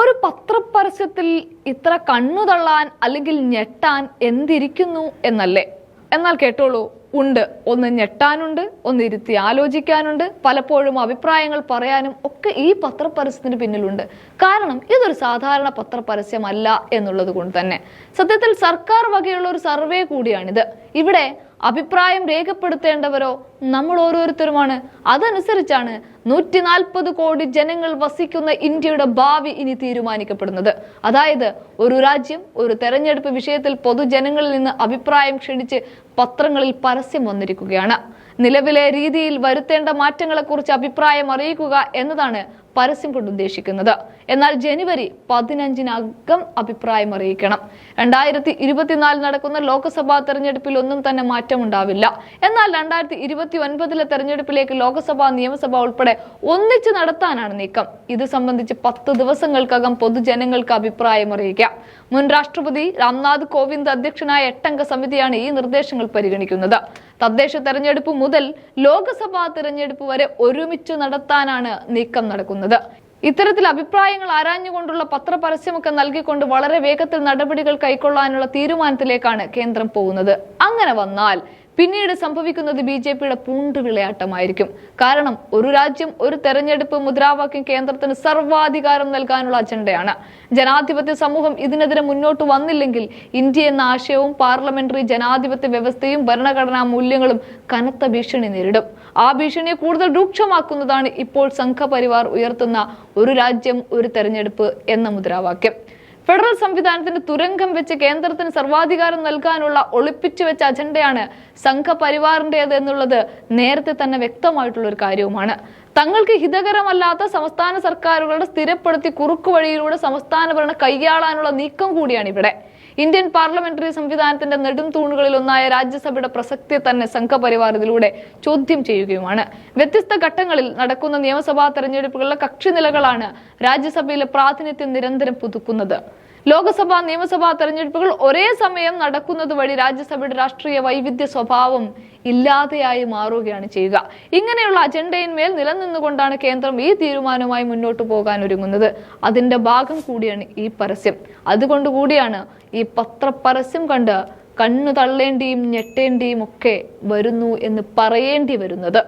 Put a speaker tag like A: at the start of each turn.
A: ഒരു പത്രപരസ്യത്തിൽ ഇത്ര കണ്ണു തള്ളാൻ അല്ലെങ്കിൽ ഞെട്ടാൻ എന്തിരിക്കുന്നു എന്നല്ലേ? എന്നാൽ കേട്ടോളൂ ഉണ്ട്. ഒന്ന് ഞെട്ടാനുണ്ട് ഒന്ന് ഇരുത്തി ആലോചിക്കാനുണ്ട്. പലപ്പോഴും അഭിപ്രായങ്ങൾ പറയാനും ഒക്കെ ഈ പത്രപരസ്യത്തിന് പിന്നിലുണ്ട്. കാരണം ഇതൊരു സാധാരണ പത്രപരസ്യമല്ല എന്നുള്ളത് കൊണ്ട് തന്നെ. സത്യത്തിൽ സർക്കാർ വകയുള്ള ഒരു സർവേ കൂടിയാണിത്. ഇവിടെ അഭിപ്രായം രേഖപ്പെടുത്തേണ്ടവരോ നമ്മൾ ഓരോരുത്തരുമാണ് അതനുസരിച്ചാണ് നൂറ്റി നാൽപ്പത് കോടി ജനങ്ങൾ വസിക്കുന്ന ഇന്ത്യയുടെ ഭാവി ഇനി തീരുമാനിക്കപ്പെടുന്നത്. അതായത് ഒരു രാജ്യം ഒരു തെരഞ്ഞെടുപ്പ് വിഷയത്തിൽ പൊതുജനങ്ങളിൽ നിന്ന് അഭിപ്രായം ക്ഷണിച്ച് പത്രങ്ങളിൽ പരസ്യം വന്നിരിക്കുകയാണ്. നിലവിലെ രീതിയിൽ വരുത്തേണ്ട മാറ്റങ്ങളെക്കുറിച്ച് അഭിപ്രായം അറിയിക്കുക എന്നതാണ് പരസ്യം കൊണ്ട് ഉദ്ദേശിക്കുന്നത്. എന്നാൽ ജനുവരി പതിനഞ്ചിനകം അഭിപ്രായം അറിയിക്കണം. രണ്ടായിരത്തി ഇരുപത്തിനാലിൽ നടക്കുന്ന ലോക്സഭാ തെരഞ്ഞെടുപ്പിൽ ഒന്നും തന്നെ മാറ്റമുണ്ടാവില്ല. എന്നാൽ രണ്ടായിരത്തി ഇരുപത്തി ഒൻപതിലെ തെരഞ്ഞെടുപ്പിലേക്ക് ലോക്സഭ നിയമസഭ ഉൾപ്പെടെ ഒന്നിച്ച് നടത്താനാണ് നീക്കം. ഇത് സംബന്ധിച്ച് പത്ത് ദിവസങ്ങൾക്കകം പൊതുജനങ്ങൾക്ക് അഭിപ്രായം അറിയിക്കാം മുൻ രാഷ്ട്രപതി രാംനാഥ് കോവിന്ദ് അധ്യക്ഷനായ എട്ടംഗ സമിതിയാണ് ഈ നിർദ്ദേശങ്ങൾ പരിഗണിക്കുന്നത്. തദ്ദേശ തെരഞ്ഞെടുപ്പ് മുതൽ ലോക്സഭാ തെരഞ്ഞെടുപ്പ് വരെ ഒരുമിച്ച് നടത്താനാണ് നീക്കം നടക്കുന്നത്. ഇത്തരത്തിൽ അഭിപ്രായങ്ങൾ ആരാഞ്ഞുകൊണ്ടുള്ള പത്രപരസ്യമൊക്കെ നൽകിക്കൊണ്ട് വളരെ വേഗത്തിൽ നടപടികൾ കൈക്കൊള്ളാനുള്ള തീരുമാനത്തിലേക്കാണ് കേന്ദ്രം പോകുന്നത്. അങ്ങനെ വന്നാൽ പിന്നീട് സംഭവിക്കുന്നത് ബി ജെ പിയുടെ പൂണ്ട് വിളയാട്ടമായിരിക്കും കാരണം ഒരു രാജ്യം ഒരു തെരഞ്ഞെടുപ്പ് മുദ്രാവാക്യം കേന്ദ്രത്തിന് സർവാധികാരം നൽകാനുള്ള അജണ്ടയാണ്. ജനാധിപത്യ സമൂഹം ഇതിനെതിരെ മുന്നോട്ട് വന്നില്ലെങ്കിൽ ഇന്ത്യ എന്ന ആശയവും പാർലമെന്ററി ജനാധിപത്യ വ്യവസ്ഥയും ഭരണഘടനാ മൂല്യങ്ങളും കനത്ത ഭീഷണി നേരിടും. ആ ഭീഷണിയെ കൂടുതൽ രൂക്ഷമാക്കുന്നതാണ് ഇപ്പോൾ സംഘപരിവാർ ഉയർത്തുന്ന ഒരു രാജ്യം ഒരു തെരഞ്ഞെടുപ്പ് എന്ന മുദ്രാവാക്യം. ഫെഡറൽ സംവിധാനത്തിന് തുരങ്കം വെച്ച് കേന്ദ്രത്തിന് സർവാധികാരം നൽകാനുള്ള ഒളിപ്പിച്ചു വെച്ച അജണ്ടയാണ് സംഘപരിവാറിന്റെത് എന്നുള്ളത് നേരത്തെ തന്നെ വ്യക്തമായിട്ടുള്ള ഒരു കാര്യവുമാണ്. തങ്ങൾക്ക് ഹിതകരമല്ലാത്ത സംസ്ഥാന സർക്കാരുകളുടെ സ്ഥിരപ്പെടുത്തി കുറുക്കു വഴിയിലൂടെ സംസ്ഥാന ഭരണം കൈയാളാനുള്ള നീക്കം കൂടിയാണ് ഇവിടെ. ഇന്ത്യൻ പാർലമെന്ററി സംവിധാനത്തിന്റെ നെടും തൂണുകളിൽ ഒന്നായ രാജ്യസഭയുടെ പ്രസക്തിയെ തന്നെ സംഘപരിവാർ ഇതിലൂടെ ചോദ്യം ചെയ്യുകയുമാണ്. വ്യത്യസ്ത ഘട്ടങ്ങളിൽ നടക്കുന്ന നിയമസഭാ തെരഞ്ഞെടുപ്പുകളിലെ കക്ഷി നിലകളാണ് രാജ്യസഭയിലെ പ്രാതിനിധ്യം നിരന്തരം പുതുക്കുന്നത്. ലോക്സഭാ നിയമസഭാ തെരഞ്ഞെടുപ്പുകൾ ഒരേ സമയം നടക്കുന്നത് വഴി രാജ്യസഭയുടെ രാഷ്ട്രീയ വൈവിധ്യ സ്വഭാവം ഇല്ലാതെയായി മാറുകയാണ് ചെയ്യുക. ഇങ്ങനെയുള്ള അജണ്ടയിന്മേൽ നിലനിന്നുകൊണ്ടാണ് കേന്ദ്രം ഈ തീരുമാനവുമായി മുന്നോട്ട് പോകാൻ ഒരുങ്ങുന്നത്. അതിന്റെ ഭാഗം കൂടിയാണ് ഈ പരസ്യം. അതുകൊണ്ട് കൂടിയാണ് ഈ പത്രപരസ്യം കണ്ട് കണ്ണു തള്ളേണ്ടിയും ഞെട്ടേണ്ടിയും ഒക്കെ വരുന്നു എന്ന് പറയേണ്ടി വരുന്നത്.